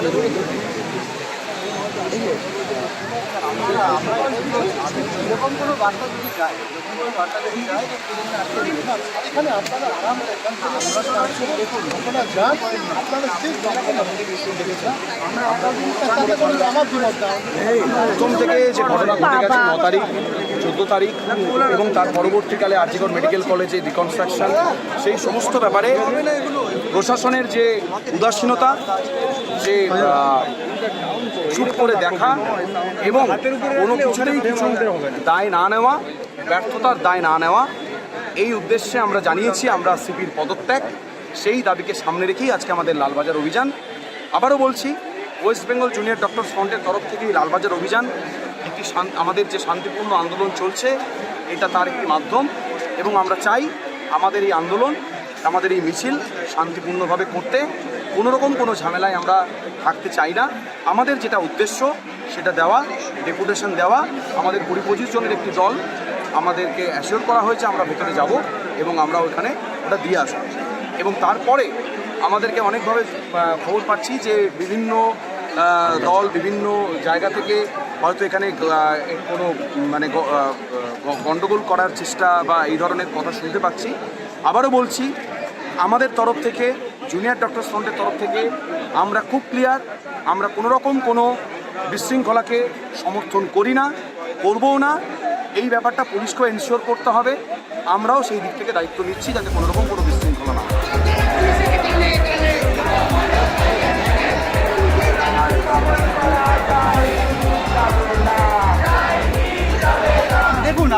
Thank you. প্রথম থেকে যে ঘটনা ঘটে গেছে ন তারিখ, চোদ্দ তারিখ, এবং তার পরবর্তীকালে আরজিগড় মেডিকেল কলেজে রিকনস্ট্রাকশন সেই সমস্ত ব্যাপারে প্রশাসনের যে উদাসীনতা, যে চুপ করে দেখা এবং কোনো কিছুতেই কিছু দায় না নেওয়া ব্যর্থতার দায় না নেওয়া এই উদ্দেশ্যে আমরা জানিয়েছি আমরা সিপির পদত্যাগ। সেই দাবিকে সামনে রেখেই আজকে আমাদের লালবাজার অভিযান। আবারও বলছি ওয়েস্ট বেঙ্গল জুনিয়র ডক্টর ফ্রন্টের তরফ থেকে এই লালবাজার অভিযান একটি আমাদের যে শান্তিপূর্ণ আন্দোলন চলছে এটা তার একটি মাধ্যম এবং আমরা চাই আমাদের এই আন্দোলন আমাদের এই মিছিল শান্তিপূর্ণভাবে করতে। কোনোরকম কোনো ঝামেলায় আমরা থাকতে চাই না। আমাদের যেটা উদ্দেশ্য, সেটা দেওয়া, ডেপুটেশন দেওয়া, আমাদের কুড়ি পঁচিশ জনের একটি দল আমাদেরকে অ্যাসিওর করা হয়েছে আমরা ভেতরে যাব এবং আমরা ওখানে ওটা দিয়ে আসব। এবং তারপরে আমাদেরকে অনেকভাবে খবর পাচ্ছি যে বিভিন্ন দল বিভিন্ন জায়গা থেকে হয়তো এখানে কোনো মানে গণ্ডগোল করার চেষ্টা বা এই ধরনের কথা শুনতে পাচ্ছি। আবারও বলছি, আমাদের তরফ থেকে জুনিয়র ডক্টর ফ্রন্টের তরফ থেকে আমরা খুব ক্লিয়ার আমরা কোনো রকম কোনো বিশৃঙ্খলাকে সমর্থন করি না, করবও না। এই ব্যাপারটা পুলিশকেও এনশিওর করতে হবে। আমরাও সেই দিক থেকে দায়িত্ব নিচ্ছি যাতে কোনো রকম কোনো বিশৃঙ্খলা না হয়।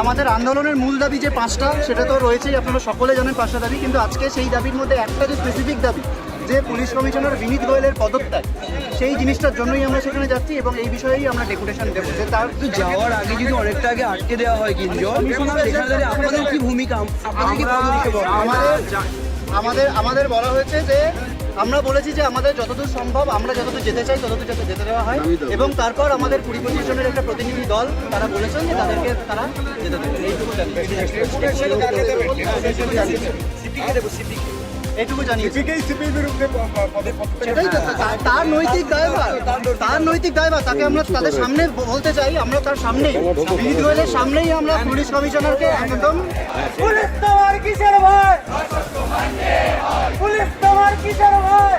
আমাদের আন্দোলনের মূল দাবি যে পাঁচটা সেটা তো রয়েছেই আপনারা সকলে জানেন পাঁচটা দাবি কিন্তু আজকে সেই দাবির মধ্যে একটা যে স্পেসিফিক দাবি যে পুলিশ কমিশনার বিনীত গোয়েলের পদত্যাগ সেই জিনিসটার জন্যই আমরা সেখানে যাচ্ছি এবং এই বিষয়েই আমরা ডেপুটেশন দেবো যে তার যাওয়ার আগে যদি অনেকটা আগে আটকে দেওয়া হয় কিন্তু আপনাদের কি ভূমিকা? আমাদের আমাদের আমাদের বলা হয়েছে যে আমরা বলেছি যে আমাদের যতদূর সম্ভব আমরা যতদূর যেতে চাই ততদূর যাতে যেতে দেওয়া হয়। এবং তারপর আমাদের কুড়ি পঁচিশ জনের একটা প্রতিনিধি দল তারা বলেছেন যে তাদেরকে তারা যেতে দেবে। এইটুকু সেটাই তার নৈতিক দায়ভার তার নৈতিক দায়ভার। তাকে আমরা তাদের সামনে বলতে চাই আমরা তার সামনেই গোয়েলের সামনেই আমরা পুলিশ কমিশনারকে একদম পুলিশ তোমার কিসের ভয় পুলিশ তোমার কি ভয়